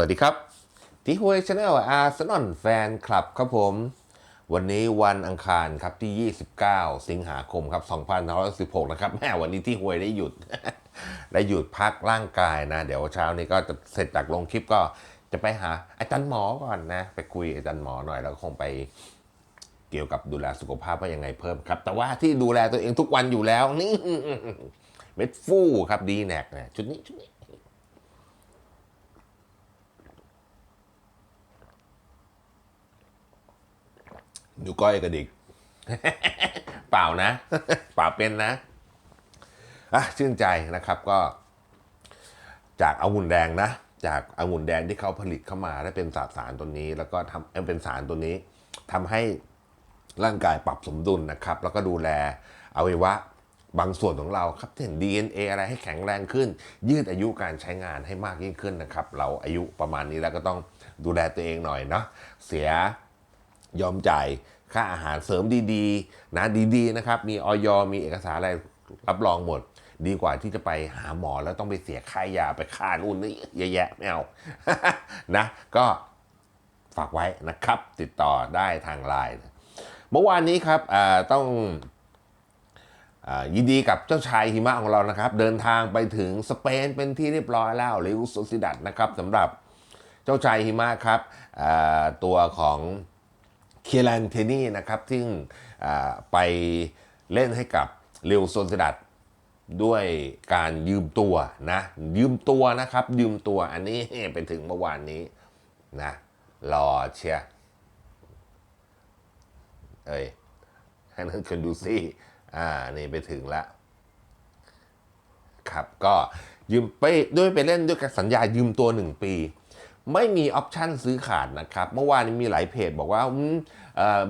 สวัสดีครับทีฮวยชาแนลอาร์เซนอลแฟนคลับครับผม วันนี้วันอังคารครับที่ 29 สิงหาคมครับ2516 นะครับแม่วันนี้ที่ฮวยได้หยุด ได้หยุดพักร่างกายนะ เดี๋ยวเช้านี้ก็จะเสร็จจากลงคลิปก็จะไปหาอาจารย์หมอก่อนนะ ไปคุยอาจารย์หมอหน่อยแล้วคงไปเกี่ยวกับดูแลสุขภาพว่ายังไงเพิ่มครับ แต่ว่าที่ดูแลตัวเองทุกวันอยู่แล้วนี่เม็ดฟู่ครับดีแนกนะชุดนี้ชุดนี้ นิ้วก้อยกระดิก เปล่านะ เปล่าเป็นนะอะชื่นใจนะครับก็ จากองุ่นแดงนะ จากองุ่นแดงที่เขาผลิตเข้ามาได้เป็นสารตัวนี้ แล้วก็ทำเป็นสารตัวนี้ทำให้ร่างกายปรับสมดุลนะครับ แล้วก็ดูแลอวัยวะบางส่วนของเราครับเช่น DNA อะไรให้แข็งแรงขึ้น ยืดอายุการใช้งานให้มากยิ่งขึ้นนะครับ เราอายุประมาณนี้แล้วก็ต้องดูแลตัวเองหน่อยเนาะเสีย ยอมจ่ายค่าอาหารเสริมดีๆ นะดีๆนะครับ มีออยมีเอกสารอะไรรับรองหมด ดีกว่าที่จะไปหาหมอแล้วต้องไปเสียค่ายาไปค่านู่นนี่เยอะแยะไม่เอานะ ก็ฝากไว้นะครับ ติดต่อได้ทางไลน์เมื่อวานนี้ครับต้องอยินดีกับเจ้าชายหิมะของเรานะครับ เดินทางไปถึงสเปนเป็นที่เรียบร้อยแล้วลิวโซซิดัดนะครับสำหรับเจ้าชายหิมะครับตัวของ เคียรันเทนี่นะครับซึ่งไปเล่นให้กับเรวโซนสดัดด้วยการยืมตัวนะ ยืมตัวนะครับ ยืมตัวอันนี้ไปถึงเมื่อวานนี้นะรอเชียเอ้ยให้นั่นคนดูสิอ่านี่ไปถึงแล้วครับก็ยืมไปด้วยไปเล่นด้วยกับสัญญายืมตัว 1 ปี ไม่มีออปชันซื้อขาดนะครับ เมื่อวานมีหลายเพจบอกว่า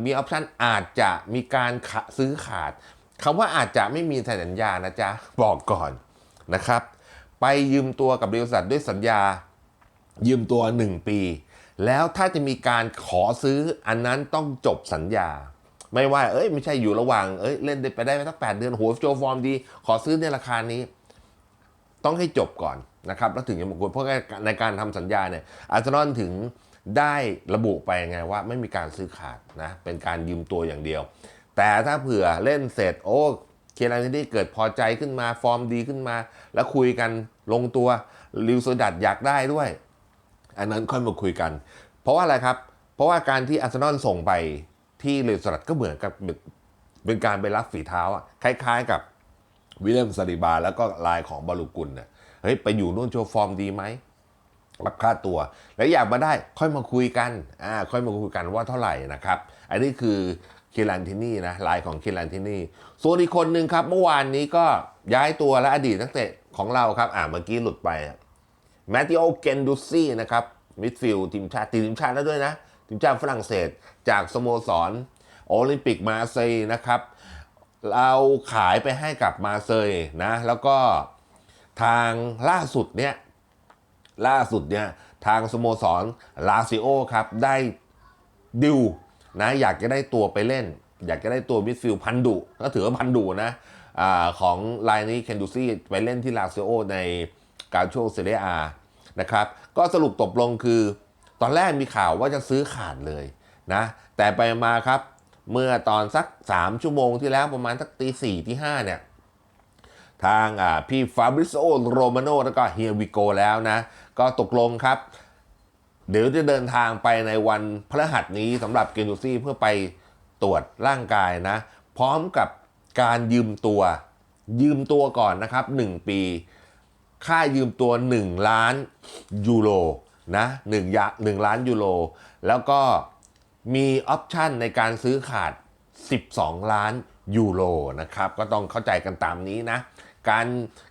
มีออปชันอาจจะมีการซื้อขาดคำว่าอาจจะไม่มีสัญญานะจ๊ะ บอกก่อนนะครับ ไปยืมตัวกับบริษัทด้วยสัญญายืมตัว 1 ปี แล้วถ้าจะมีการขอซื้ออันนั้นต้องจบสัญญา ไม่ว่าเอ้ยไม่ใช่อยู่ระหว่างเอ้ยเล่นได้ไปได้สักแปดเดือนโหโจฟอร์มดี ขอซื้อในราคานี้ ต้องให้จบก่อน นะครับแล้วถึงจะมากดเพราะในการทำสัญญาเนี่ยอาร์เซนอลถึงได้ระบุไปไงว่าไม่มีการซื้อขาดนะเป็นการยืมตัวอย่างเดียว แต่ถ้าเผื่อเล่นเสร็จโอ้เคลันที่เกิดพอใจขึ้นมาฟอร์มดีขึ้นมา แล้วคุยกันลงตัวลิวโซดัดอยากได้ด้วย อันนั้นค่อยมาคุยกัน เพราะว่าอะไรครับ เพราะว่าการที่อาร์เซนอลส่งไปที่ลิวโซดัดก็เหมือนกับเป็นการไปรับฝีเท้าอะคล้ายๆกับวิลเลมซาลิบา แล้วก็ลายของบาลูกุลเนี่ย เฮ้ยไปอยู่นู่นโชว์ฟอร์มดีไหมรับค่าตัว แล้วอยากมาได้ค่อยมาคุยกันอ่าค่อยมาคุยกันว่าเท่าไหร่นะครับ อันนี้คือคิรันทินี่นะลายของคิรันทินี่ส่วนอีกคนหนึ่งครับ เมื่อวานนี้ก็ย้ายตัวและอดีตนักเตะของเราครับ อ่าเมื่อกี้หลุดไปแมตติโอเกนดูซี่นะครับมิดฟิลด์ทีมชาติทีมชาติแล้วด้วยนะ ทีมชาติฝรั่งเศส จากสโมสร โอลิมปิกมาเซย์นะครับ เราขายไปให้กับมาเซยนะ แล้วก็ ทางล่าสุดเนี่ยล่าสุดเนี่ยทางสโมสรลาซิโอครับได้ดิวนะอยากจะได้ตัวไปเล่น อยากจะได้ตัวมิดฟิลด์พันดุก็ถือว่าพันดุนะอของไลน์นี้เคนดูซี่ไปเล่นที่ลาซิโอในการโชว์เซเรียอานะครับก็สรุปตกลงคือ ตอนแรกมีข่าวว่าจะซื้อขาดเลยนะแต่ไปมาครับเมื่อตอนสัก 3 ชั่วโมงที่แล้วประมาณสักตีสี่ที่5เนี่ย ทางอ่าพี่ฟาบริโซโรมาโนแล้วก็เฮียวิโกแล้วนะ ก็ตกลงครับ เดี๋ยวจะเดินทางไปในวันพฤหัสนี้สำหรับเกนูซี่เพื่อไปตรวจร่างกายนะ พร้อมกับการยืมตัว ยืมตัวก่อนนะครับ 1 ปี ค่ายืมตัว 1 ล้านยูโรนะ1ยะ1ล้านยูโรแล้วก็มีออปชันในการซื้อขาด 12 ล้าน ยูโรนะครับก็ต้องเข้าใจกันตามนี้นะการ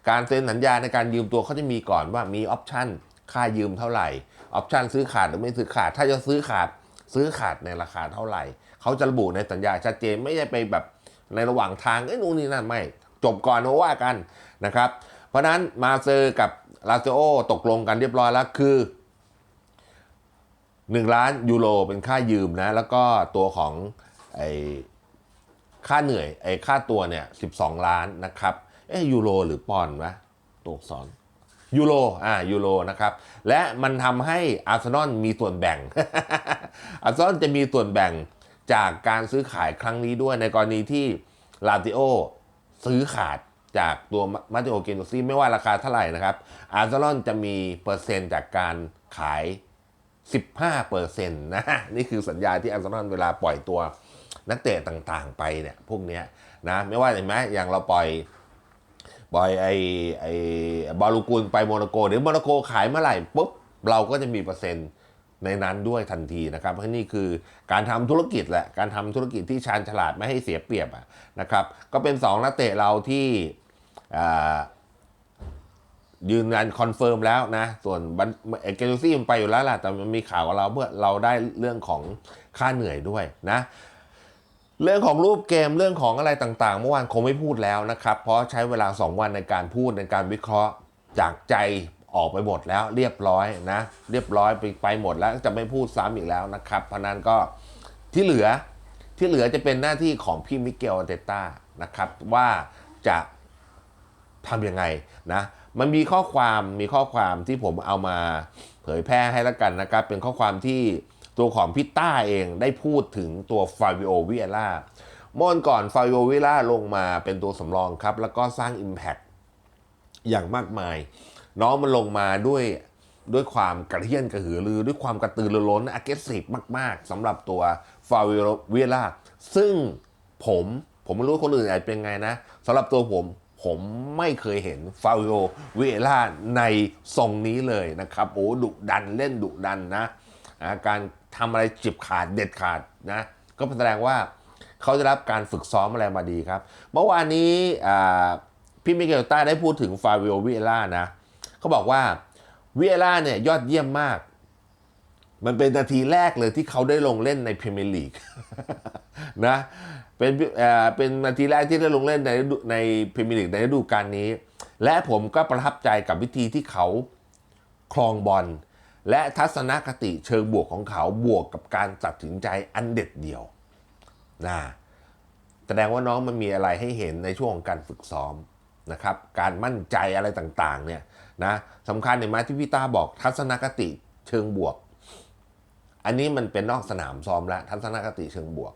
การเซ็นสัญญาในการยืมตัวเขาจะมีก่อนว่ามีออปชันค่ายืมเท่าไหร่ออปชันซื้อขาดหรือไม่ซื้อขาด ถ้าจะซื้อขาดซื้อขาดในราคาเท่าไหร่ เขาจะระบุในสัญญาชัดเจนไม่ใช่ไปแบบในระหว่างทางเอ้ยนู่นนี่นั่นไม่ จบก่อนมาว่ากันนะครับ เพราะฉะนั้นมาเซอร์กับลาซิโอตกลงกันเรียบร้อยแล้วคือ 1 ล้านยูโรเป็นค่ายืมนะ แล้วก็ตัวของไอ ค่าเหนื่อยไอ้ค่าตัวเนี่ย12ล้านนะครับเอ้ยูโรหรือปอนด์วะตัวอักษรยูโรอ่ายูโรนะครับ และมันทำให้อาร์เซนอลมีส่วนแบ่ง อาร์เซนอลจะมีส่วนแบ่งจากการซื้อขายครั้งนี้ด้วยในกรณีที่ลาติโอซื้อขาดจากตัวมาติโอเกโนซีไม่ว่าราคาเท่าไหร่นะครับ อาร์เซนอลจะมีเปอร์เซ็นต์จากการขาย 15เปอร์เซ็นต์นะ นี่คือสัญญาที่อาร์เซนอลเวลาปล่อยตัว นักเตะต่างๆไปเนี่ยพวกเนี้ยนะไม่ว่าเห็นไหมอย่างเราปล่อยปล่อยไอ้ไอ้บอลูกุลไปโมนาโกเดี๋ยวโมนาโกขายเมื่อไหร่ปุ๊บเราก็จะมีเปอร์เซ็นต์ในนั้นด้วยทันทีนะครับเพราะนี่คือการทำธุรกิจแหละการทำธุรกิจที่ชาญฉลาดไม่ให้เสียเปรียบอะนะครับ ก็เป็น 2 นักเตะเราที่ยืนยันคอนเฟิร์มแล้วนะ ส่วนเอเกนซี่มันไปอยู่แล้วแหละแต่มันมีข่าวกับเราเพื่อเราได้เรื่องของค่าเหนื่อยด้วยนะ เรื่องของรูปเกมเรื่องของอะไรต่างๆ เมื่อวานคงไม่พูดแล้วนะครับ เพราะใช้เวลา 2 วันในการพูดในการวิเคราะห์จากใจออกไปหมดแล้วเรียบร้อยนะ เรียบร้อยไปไปหมดแล้วจะไม่พูดซ้ำอีกแล้วนะครับ เพราะนั้นก็ที่เหลือที่เหลือจะเป็นหน้าที่ของพี่มิเกลเตต้านะครับว่าจะทำยังไงนะมันมีข้อความมีข้อความที่ผมเอามาเผยแพร่ให้แล้วกันนะครับ เป็นข้อความที่ ตัวของพิต้าเองได้พูดถึงตัวฟาวิโอวิเอล่าเมื่อวันก่อนฟาวิโอวิเอล่าลงมาเป็นตัวสำรองครับ แล้วก็สร้าง Impact อย่างมากมาย น้องมันลงมาด้วยด้วยความกระเทียนกระหือรือ ด้วยความกระตือรือร้น aggressive มาก ๆสำหรับตัวฟาวิโอวิเอล่าซึ่งผมผมไม่รู้คนอื่นอาจเป็นไงนะสำหรับตัวผมผมไม่เคยเห็นฟาวิโอวิเอล่าในทรงนี้เลยนะครับ โอ้ดุดันเล่นดุดันนะ การ ทำอะไรจิบขาดเด็ดขาดนะก็แสดงว่าเขาจะรับการฝึกซ้อมอะไรมาดีครับ เมื่อวานนี้พี่มิเกลต้าได้พูดถึงฟาวิโอวิเอล่านะเขาบอกว่าวิเอล่าเนี่ยยอดเยี่ยมมาก มันเป็นนาทีแรกเลยที่เขาได้ลงเล่นในพรีเมียร์ลีกนะเป็นเป็นนาทีแรกที่ได้ลงเล่นในในพรีเมียร์ลีกในฤดูกาลนี้ และผมก็ประทับใจกับวิธีที่เขาครองบอล และทัศนคติเชิงบวกของเขาบวกกับการตัดสินใจอันเด็ดเดี่ยวนะแสดงว่าน้องมันมีอะไรให้เห็นในช่วงของการฝึกซ้อมนะครับ การมั่นใจอะไรต่างๆเนี่ยนะสำคัญเห็นไหมที่พี่ตาบอกทัศนคติเชิงบวก อันนี้มันเป็นนอกสนามซ้อมแล้วทัศนคติเชิงบวก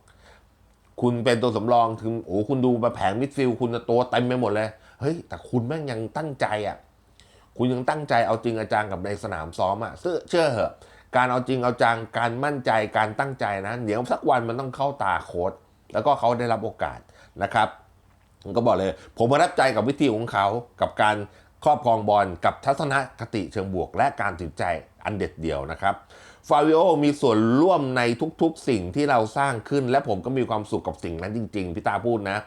คุณเป็นตัวสำรองถึงโอ้คุณดูมาแผงมิดฟิลด์คุณตัวเต็มไปหมดเลย เฮ้ย แต่คุณแม่งยังตั้งใจอะ คุณยังตั้งใจเอาจริงเอาจังกับในสนามซ้อมอะเชื่อเชื่อเหอะ การเอาจริงเอาจังการมั่นใจการตั้งใจนะเดี๋ยวสักวันมันต้องเข้าตาโค้ดแล้วก็เขาได้รับโอกาสนะครับผมก็บอกเลย ผมประทับใจกับวิธีของเขากับการครอบครองบอลกับทัศนคติเชิงบวก และการตัดใจอันเด็ดเดี่ยวนะครับฟาวิโอมีส่วนร่วมในทุกๆสิ่งที่เราสร้างขึ้น และผมก็มีความสุขกับสิ่งนั้นจริง ๆ พี่ตาพูดนะ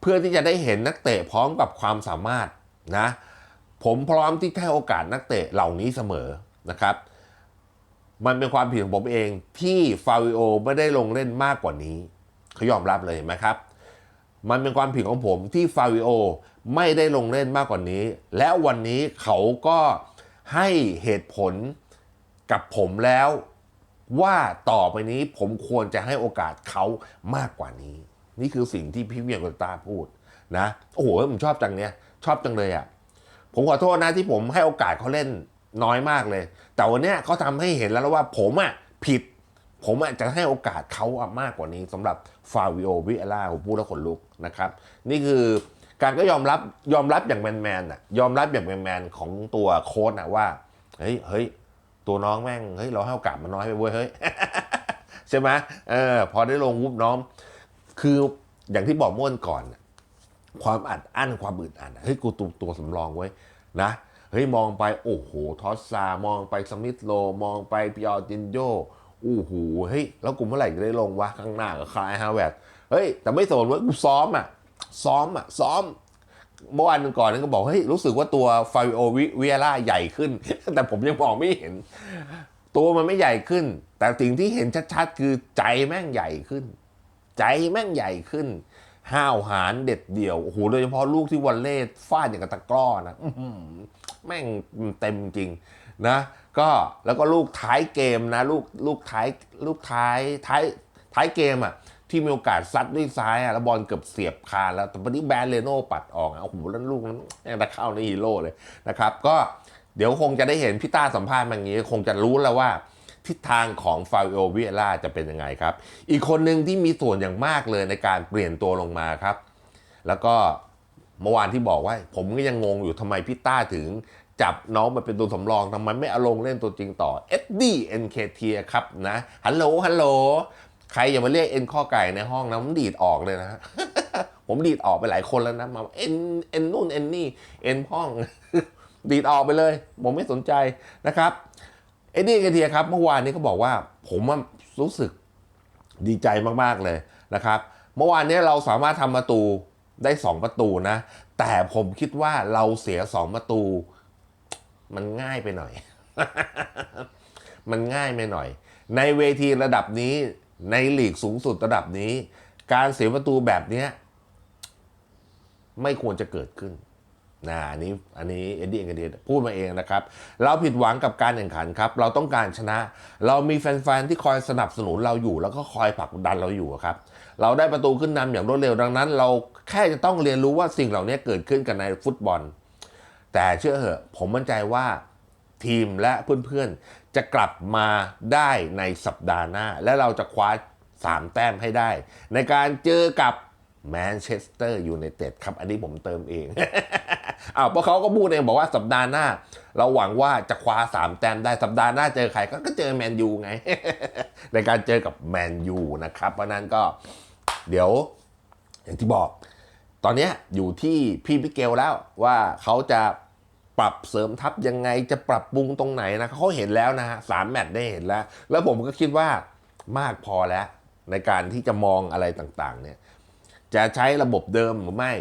เพื่อที่จะได้เห็นนักเตะพร้อมกับความสามารถนะ ผมพร้อมที่ให้โอกาสนักเตะเหล่านี้เสมอนะครับ มันเป็นความผิดของผมเองที่ฟาวิโอไม่ได้ลงเล่นมากกว่านี้เขายอมรับเลยเห็นไหมครับ มันเป็นความผิดของผมที่ฟาวิโอไม่ได้ลงเล่นมากกว่านี้ และวันนี้เขาก็ให้เหตุผลกับผมแล้วว่าต่อไปนี้ผมควรจะให้โอกาสเขามากกว่านี้ นี่คือสิ่งที่พี่เมียกตาพูดนะ โอ้โห ผมชอบจังเนี้ย ชอบจังเลยอะ ผมขอโทษนะที่ผมให้โอกาสเขาเล่นน้อยมากเลย แต่วันนี้เขาทำให้เห็นแล้วว่าผมอะผิด ผมอาจจะให้โอกาสเขาอะมากกว่านี้สำหรับฟาวิโอวิเอล่าผมพูดแล้วขนลุกนะครับ นี่คือการก็ยอมรับยอมรับอย่างแมนๆอะยอมรับอย่างแมนๆของตัวโค้ชอะว่าเฮ้ยเฮ้ยตัวน้องแม่งเฮ้ยเราให้โอกาสมันน้อยไปเว้ยเฮ้ยใช่ไหมเออพอได้ลงวุบน้อง คืออย่างที่บอกมื่วนก่อน ความอัดอั้นความอึดอัดเฮ้ยกูตัวตัวสำรองไว้ นะเฮ้ยมองไปโอ้โหทอสซามองไปสมิธโล มองไปปิออตินโยโอ้โหเฮ้ยแล้วกูเมื่อไหร่จะได้ลงวะข้างหน้ากับคลายฮาวเวิร์ดเฮ้ย แต่ไม่สนว่ากูซ้อมอะ ซ้อมอะ ซ้อม เมื่อวานก่อนนั้นก็บอกเฮ้ยรู้สึกว่าตัวฟาวิโอวิเอล่าใหญ่ขึ้น แต่ผมยังมองไม่เห็น ตัวมันไม่ใหญ่ขึ้น แต่สิ่งที่เห็นชัดๆ คือใจแม่งใหญ่ขึ้น ใจแม่งใหญ่ขึ้น ห้าวหาญเด็ดเดี่ยว โอ้โห โดยเฉพาะลูกที่วันเล่ฟาดอย่างกับตะกร้อนะแม่งเต็มจริงนะ ก็แล้วก็ลูกท้ายเกมนะ ลูกลูกท้ายลูกท้ายท้ายท้ายเกมอะที่มีโอกาสซัดด้วยซ้ายอะแล้วบอลเกือบเสียบคานแล้ว แต่วันนี้แบรนเลโน่ปัดออกอะโอ้โหแล้วลูกนั้นตะเข้าในฮีโร่เลยนะครับ ก็เดี๋ยวคงจะได้เห็นพี่ต้าสัมภาษณ์มาอย่างนี้ คงจะรู้แล้วว่า ทิศทางของฟาวิโอวิเอล่าจะเป็นยังไงครับ อีกคนหนึ่งที่มีส่วนอย่างมากเลยในการเปลี่ยนตัวลงมาครับ แล้วก็เมื่อวานที่บอกว่า ผมก็ยังงงอยู่ทำไมพี่ต้าถึงจับน้องมาเป็นตัวสำรองทำไมไม่เอาลงเล่นตัวจริงต่อเอ็ดดี้เอ็นเคเทียครับนะฮัลโหลฮัลโหลใครอย่ามาเรียกเอ็นข้อไก่ในห้องนะผมดีดออกเลยนะผมดีดออกไปหลายคนแล้วนะมาเอ็นเอ็นนู่นเอ็นนี่เอ็นพ่อง ดีดออกไปเลย ผมไม่สนใจนะครับ เอ็ดดี้เอ็นเทียครับ เมื่อวานนี้เขาบอกว่า ผมรู้สึกดีใจมากๆเลยนะครับ เมื่อวานนี้เราสามารถทำประตูได้ 2 ประตูนะ แต่ผมคิดว่าเราเสีย 2 ประตู มันง่ายไปหน่อย มันง่ายไปหน่อย ในเวทีระดับนี้ในลีกสูงสุดระดับนี้ การเสียประตูแบบนี้ไม่ควรจะเกิดขึ้น นะอันนี้อันนี้เอ็ดดี้เอ็นเดีพูดมาเองนะครับ เราผิดหวังกับการแข่งขันครับ เราต้องการชนะ เรามีแฟนๆ ที่คอยสนับสนุนเราอยู่ แล้วก็คอยผลักดันเราอยู่ครับ เราได้ประตูขึ้นนำอย่างรวดเร็วดังนั้น เราแค่จะต้องเรียนรู้ว่าสิ่งเหล่านี้เกิดขึ้นกันในฟุตบอล แต่เชื่อเหอะ ผมมั่นใจว่าทีมและเพื่อนๆ จะกลับมาได้ในสัปดาห์หน้า และเราจะคว้า 3 แต้มให้ได้ ในการเจอกับ แมนเชสเตอร์ยูไนเต็ดครับ อันนี้ผมเติมเองอ้าวเพราะเขาก็พูดเองบอกว่าสัปดาห์หน้า เราหวังว่าจะคว้า3แต้มได้สัปดาห์หน้าเจอใครก็กเจอแมนยูไง ในการเจอกับแมนยูนะครับ เพราะนั้นก็เดี๋ยว อย่างที่บอก ตอนนี้อยู่ที่พี่พิเกลแล้วว่าเขาจะปรับเสริมทัพยังไงจะปรับปรุงตรงไหนนะเขาเห็นแล้วนะฮะสามแมตช์ได้เห็นแล้ว แล้วผมก็คิดว่ามากพอแล้ว ในการที่จะมองอะไรต่างๆ เนี่ย จะใช้ระบบเดิมหรือไม่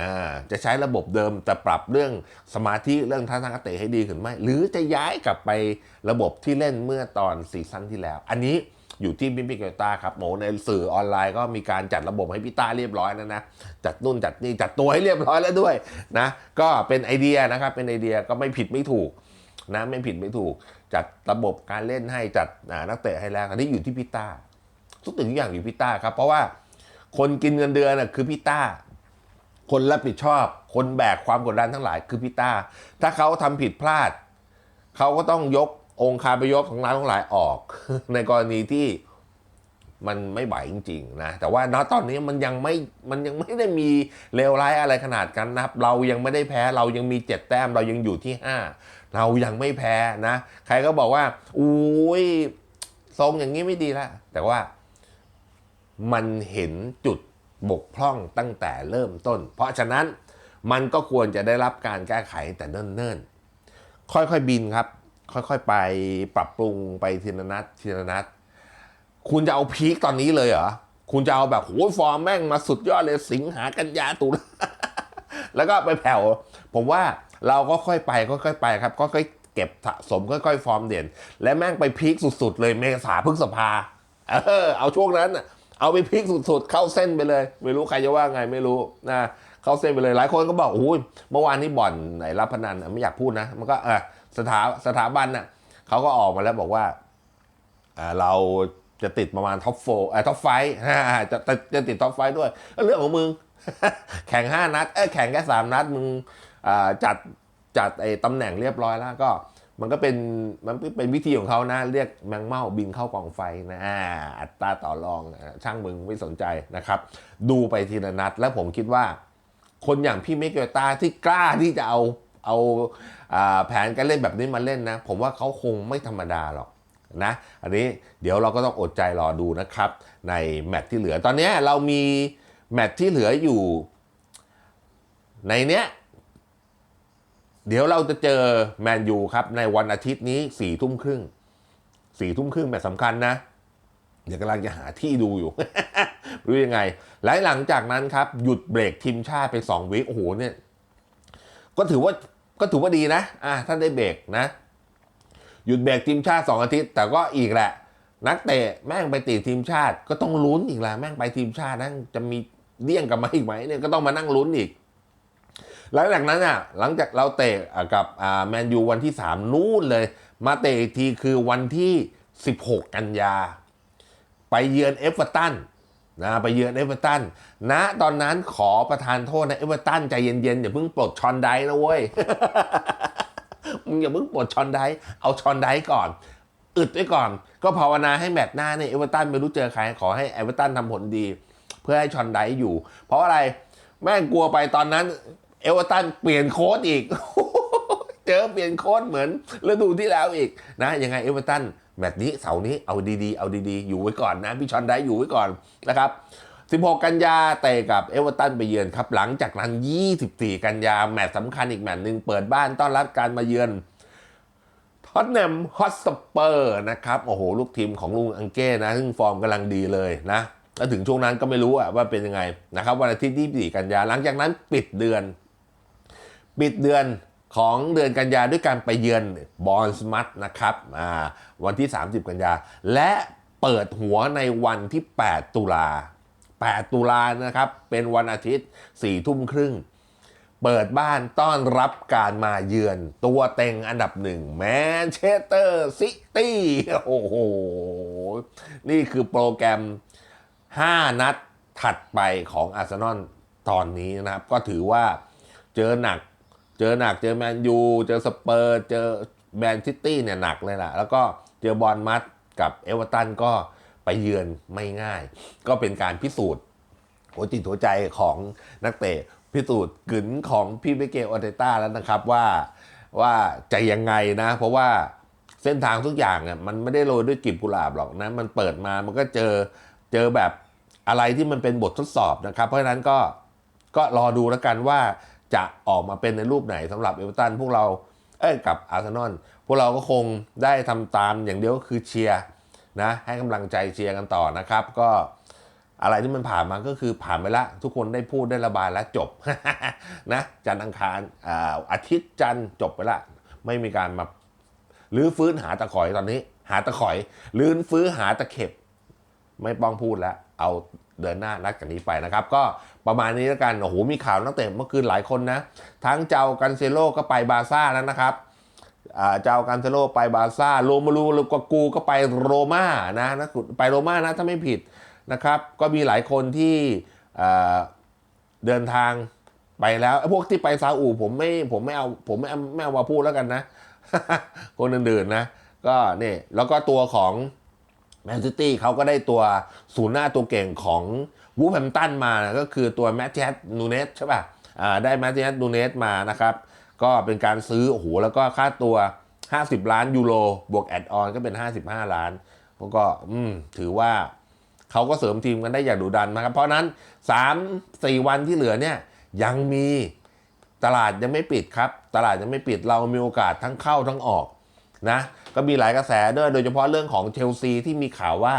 อ่าจะใช้ระบบเดิมแต่ปรับเรื่องสมาธิเรื่องทัศนคติให้ดีขึ้นไหมหรือจะย้ายกลับไประบบที่เล่นเมื่อตอนซีซั่นที่แล้ว อันนี้อยู่ที่พิมพิเกต้าครับโหในสื่อออนไลน์ก็มีการจัดระบบให้พี่ต้าเรียบร้อยแล้วนะ จัดนู่นจัดนี่จัดตัวให้เรียบร้อยแล้วด้วยนะก็เป็นไอเดียนะครับเป็นไอเดียก็ไม่ผิดไม่ถูกนะไม่ผิดไม่ถูก จัดระบบการเล่นให้จัดนักเตะให้แล้วอันนี้อยู่ที่พี่ต้าทุกสิ่งทุกอย่างอยู่พี่ต้าครับเพราะว่า คนกินเงินเดือนน่ะคือพี่ต้า คนรับผิดชอบ คนแบกความกดดันทั้งหลายคือพี่ต้า ถ้าเขาทำผิดพลาด เขาก็ต้องยกองค์คาพยพของร้านทั้งหลายออก ในกรณีที่มันไม่ไหวจริงๆนะแต่ว่าณตอนนี้มันยังไม่มันยังไม่ได้มีเลวร้ายอะไรขนาดกันนะครับ เรายังไม่ได้แพ้เรายังมีเจ็ดแต้มเรายังอยู่ที่ห้าเรายังไม่แพ้นะ ใครก็บอกว่าอุ้ยทรงอย่างนี้ไม่ดีละแต่ว่า มันเห็นจุดบกพร่องตั้งแต่เริ่มต้น เพราะฉะนั้นมันก็ควรจะได้รับการแก้ไขแต่เนิ่นๆ ค่อยๆบินครับ ค่อยๆไปปรับปรุงไปทีละนัดทีละนัด คุณจะเอาพีคตอนนี้เลยเหรอ คุณจะเอาแบบโหฟอร์มแม่งมาสุดยอดเลยสิงหากันยาตุลาแล้วก็ไปแผ่ว ผมว่าเราก็ค่อยไปค่อยๆไปครับก็ค่อยๆเก็บสะสมค่อยๆ ฟอร์มเด่น และแม่งไปพีคสุดๆ เลยเมษาพฤษภาเออเอาช่วงนั้นน่ะ เอาไปพีคสุดๆ เข้าเส้นไปเลย ไม่รู้ใครจะว่าไงไม่รู้นะเข้าเส้นไปเลยหลายคนก็บอกโอ้ยเมื่อวานนี้บ่อนไหนรับพนันไม่อยากพูดนะ มันก็เออสถาสถาบันน่ะเขาก็ออกมาแล้วบอกว่าเราจะติดประมาณท็อปโฟเออท็อปไฟจะจะจะติดท็อปไฟด้วย เรื่องของมึง แข่ง 5 นัดเอ้ยแข่งแค่ 3 นัดมึงจัดจัดไอ้ตำแหน่งเรียบร้อยแล้วก็ มันก็เป็นมันเป็นวิธีของเขานะ เรียกแมงเม่าบินเข้ากองไฟนะอัตราต่อรองช่างมึงไม่สนใจนะครับ ดูไปทีละนัด แล้วผมคิดว่า คนอย่างพี่เมกเกตาที่กล้าที่จะเอาเอาอ่าแผนการเล่นแบบนี้มาเล่นนะ ผมว่าเขาคงไม่ธรรมดาหรอกนะ อันนี้เดี๋ยวเราก็ต้องอดใจรอดูนะครับ ในแมตช์ที่เหลือตอนนี้เรามีแมตช์ที่เหลืออยู่ ในเนี้ย เดี๋ยวเราจะเจอแมนยูครับ ในวันอาทิตย์นี้สี่ทุ่มครึ่งสี่ทุ่มครึ่งแมตช์สำคัญนะ เดี๋ยวกำลังจะหาที่ดูอยู่ รู้ยังไงและหลังจากนั้นครับ หยุดเบรกทีมชาติไปสองวิโอ้โหเนี่ย ก็ถือว่าก็ถือว่าดีนะ อ่าถ้าได้เบรกนะ หยุดเบรกทีมชาติสองอาทิตย์ แต่ก็อีกแหละ นักเตะแม่งไปติดทีมชาติ ก็ต้องลุ้นอีกแหละแม่งไปทีมชาตินั่งจะมีเดี่ยงกลับมาอีกไหมเนี่ยก็ต้องมานั่งลุ้นอีก หลังจากนั้นอะหลังจากเราเตะกับแมนยูวันที่ 3 นู่นเลย มาเตะอีกทีคือวันที่ 16 กันยา ไปเยือนเอฟเวอร์ตันนะไปเยือนเอเวอร์ตันณตอนนั้นขอประทานโทษนะเอเวอร์ตันใจเย็นๆอย่าเพิ่งปลดชอนไดนะเว้ยมึงอย่าเพิ่งปลดชอนไดเอาชอนไดก่อน อึดไว้ก่อน ก็ภาวนาให้แมตช์หน้าเนี่ยเอเวอร์ตันไม่รู้เจอใคร ขอให้เอเวอร์ตันทำผลดี เพื่อให้ชอนไดอยู่ เพราะอะไรแม่งกลัวไปตอนนั้น เอเวอร์ตันเปลี่ยนโค้ดอีก เจอเปลี่ยนโค้ดเหมือนฤดูที่แล้วอีกนะยังไงเอเวอร์ตันแมตช์นี้เสาร์นี้เอาดีๆ เอาดีๆ อยู่ไว้ก่อนนะ พี่ชอนได้อยู่ไว้ก่อนนะครับ16 กันยาเตะกับเอเวอร์ตันไปเยือนครับ หลังจากนั้น 24 กันยาแมตช์สำคัญอีกแมตช์หนึ่งเปิดบ้านต้อนรับการมาเยือนท็อตแนมฮอตสเปอร์นะครับ โอ้โห ลูกทีมของลุงอังเก้นะ ซึ่งฟอร์มกำลังดีเลยนะแล้วถึงช่วงนั้นก็ไม่รู้ว่าเป็นยังไงนะครับวันอาทิตย์ที่24กันยาหลังจากนั้นปิดเดือน ปิดเดือนของเดือนกันยาด้วยการไปเยือนบอลสมัตนะครับวันที่ 30 กันยา และเปิดหัวในวันที่ 8 ตุลา 8 ตุลานะครับ เป็นวันอาทิตย์4ทุ่มครึ่ง เปิดบ้านต้อนรับการมาเยือนตัวเต็งอันดับหนึ่งแมนเชสเตอร์ซิตี้โอ้โห นี่คือโปรแกรม 5 นัดถัดไปของอาร์เซนอลตอนนี้นะครับ ก็ถือว่าเจอหนัก เจอหนักเจอแมนยูเจอสเปอร์เจอแมนซิตี้เนี่ยหนักเลยล่ะ แล้วก็เจอบอลมัดกับเอเวอร์ตันก็ไปเยือนไม่ง่าย ก็เป็นการพิสูจน์หัวจิตหัวใจของนักเตะพิสูจน์กึนของพี่เบเกลออเตต้าแล้วนะครับว่าว่าจะยังไงนะ เพราะว่าเส้นทางทุกอย่างอะมันไม่ได้โรยด้วยกลีบกุหลาบหรอกนะ มันเปิดมามันก็เจอเจอแบบอะไรที่มันเป็นบททดสอบนะครับ เพราะฉะนั้นก็ก็รอดูแล้วกันว่า จะออกมาเป็นในรูปไหนสำหรับเอเวอร์ตันพวกเราเอ้ยกับอาร์เซนอลพวกเราก็คงได้ทำตามอย่างเดียวก็คือเชียร์นะให้กำลังใจเชียร์กันต่อนะครับ ก็อะไรที่มันผ่านมาก็คือผ่านไปละทุกคนได้พูดได้ระบายแล้วจบนะจันทร์อังคารอ่าอาทิตย์จันทร์จบไปละ ไม่มีการมาลื้อฟื้นหาตะขอยตอนนี้ หาตะขอยลื้อฟื้นหาตะเข็บ ไม่ป้องพูดแล้วเอาเดินหน้านัดกันนี้ไปนะครับ ก็ ประมาณนี้แล้วกัน โอ้โห มีข่าวนักเตะเมื่อคืนหลายคนนะ ทั้งเจ้ากันเซโลก็ไปบาซ่าแล้วนะครับเจ้ากันเซโลไปบาซ่า โรมารูลูกากูก็ไปโรม่านะนะไปโรม่านะถ้าไม่ผิดนะครับ ก็มีหลายคนที่เดินทางไปแล้วพวกที่ไปซาอุผมไม่ผมไม่เอาผมไม่เอาไม่เอามาพูดแล้วกันนะ คนอื่นๆนะ ก็นี่แล้วก็ตัวของ แมนซิตี้เขาก็ได้ตัวศูนย์หน้าตัวเก่งของวูฟแฮมตันมานะก็คือตัวแมตติสนูเนสใช่ป่ะได้แมตติสนูเนสมานะครับ ก็เป็นการซื้อโอ้โหแล้วก็ค่าตัว 50 ล้านยูโรบวกแอดออนก็เป็น 55 ล้านแล้วก็อืถือว่าเขาก็เสริมทีมกันได้อย่างดุดันนะครับ เพราะฉะนั้น 3 4 วันที่เหลือเนี่ยยังมีตลาดยังไม่ปิดครับ ตลาดยังไม่ปิดเรามีโอกาสทั้งเข้าทั้งออกนะ ก็มีหลายกระแสด้วยโดยเฉพาะเรื่องของเชลซีที่มีข่าวว่า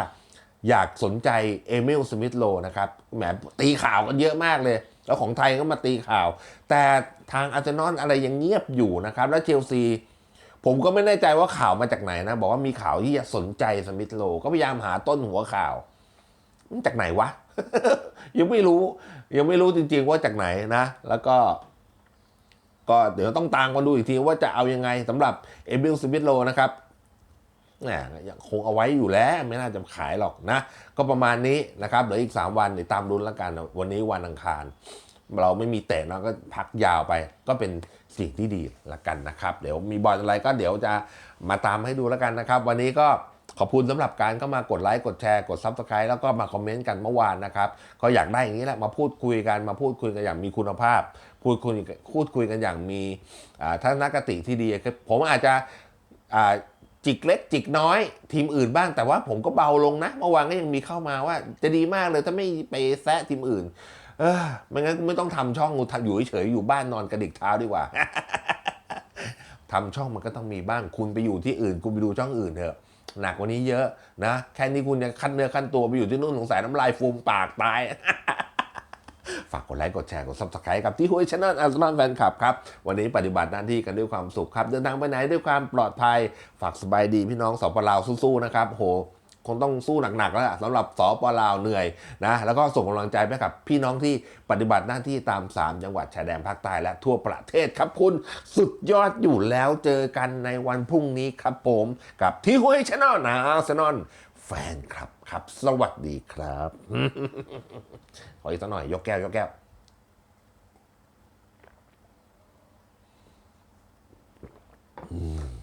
อยากสนใจเอมิลสมิธโลนะครับแหมตีข่าวกันเยอะมากเลย แล้วของไทยก็มาตีข่าว แต่ทางอาร์เซนอลอะไรยังเงียบอยู่นะครับ แล้วเชลซี ผมก็ไม่แน่ใจว่าข่าวมาจากไหนนะ บอกว่ามีข่าวที่จะสนใจสมิธโล ก็พยายามหาต้นหัวข่าวมันจากไหนวะ ยังไม่รู้ ยังไม่รู้จริง ๆ ว่าจากไหนนะ แล้วก็ก็เดี๋ยวต้องตามกันดูอีกทีว่าจะเอายังไงสำหรับเอมิลสมิธโลนะครับ แหมยังคงเอาไว้อยู่แล้วไม่น่าจะขายหรอกนะ ก็ประมาณนี้นะครับเดี๋ยวอีก 3 วันเดี๋ยวตามรุ้นแล้วกันวันนี้วันอังคาร เราไม่มีเตะเราก็พักยาวไป ก็เป็นสิ่งที่ดีละกันนะครับ เดี๋ยวมีบอลอะไรก็เดี๋ยวจะมาตามให้ดูแล้วกันนะครับ วันนี้ก็ขอบคุณสำหรับการก็มากดไลค์กดแชร์กดซับสไครต์แล้วก็มาคอมเมนต์กันเมื่อวานนะครับ ก็อยากได้อย่างนี้แหละมาพูดคุยกันมาพูดคุยกันอย่างมีคุณภาพ พูดคุยพูดคุยกันอย่างมีอ่าทัศนคติที่ดีผมอาจจะ จิกเล็กจิกน้อย ทีมอื่นบ้างแต่ว่าผมก็เบาลงนะเมื่อวานก็ยังมีเข้ามาว่า จะดีมากเลยถ้าไม่ไปแซะทีมอื่น เออไม่งั้นไม่ต้องทำช่องอยู่เฉยอยู่บ้านนอนกระดิกเท้าดีกว่าทำช่องมันก็ต้องมีบ้างคุณไปอยู่ที่อื่น คุณไปดูช่องอื่นเถอะหนักกว่านี้เยอะนะแค่นี้คุณยังขั้นเนื้อขั้นตัวไปอยู่ที่นู่นสงสัยน้ำลายฟูมปากตาย ฝากกดไลค์กดแชร์กด subscribe กับที่ห้วยช anel อาร์ซนอลแฟนคลับครับ วันนี้ปฏิบัติหน้าที่กันด้วยความสุขครับ เดินทางไปไหนด้วยความปลอดภัย ฝากสบายดีพี่น้องสปลาวสู้ๆนะครับโหคงต้องสู้หนักๆแล้วล่ะสำหรับสปลาวเหนื่อยนะแล้วก็ส่งกำลังใจไปกับพี่น้องที่ปฏิบัติหน้าที่ตาม 3 จังหวัดชายแดนภาคใต้และทั่วประเทศครับคุณสุดยอดอยู่แล้วเจอกันในวันพรุ่งนี้ครับผม กับที่ห้วยช anel นะอาร์ซนอล แฟนคลับครับ สวัสดีครับ ขออีกสักหน่อย ยกแก้ว ยกแก้ว อืม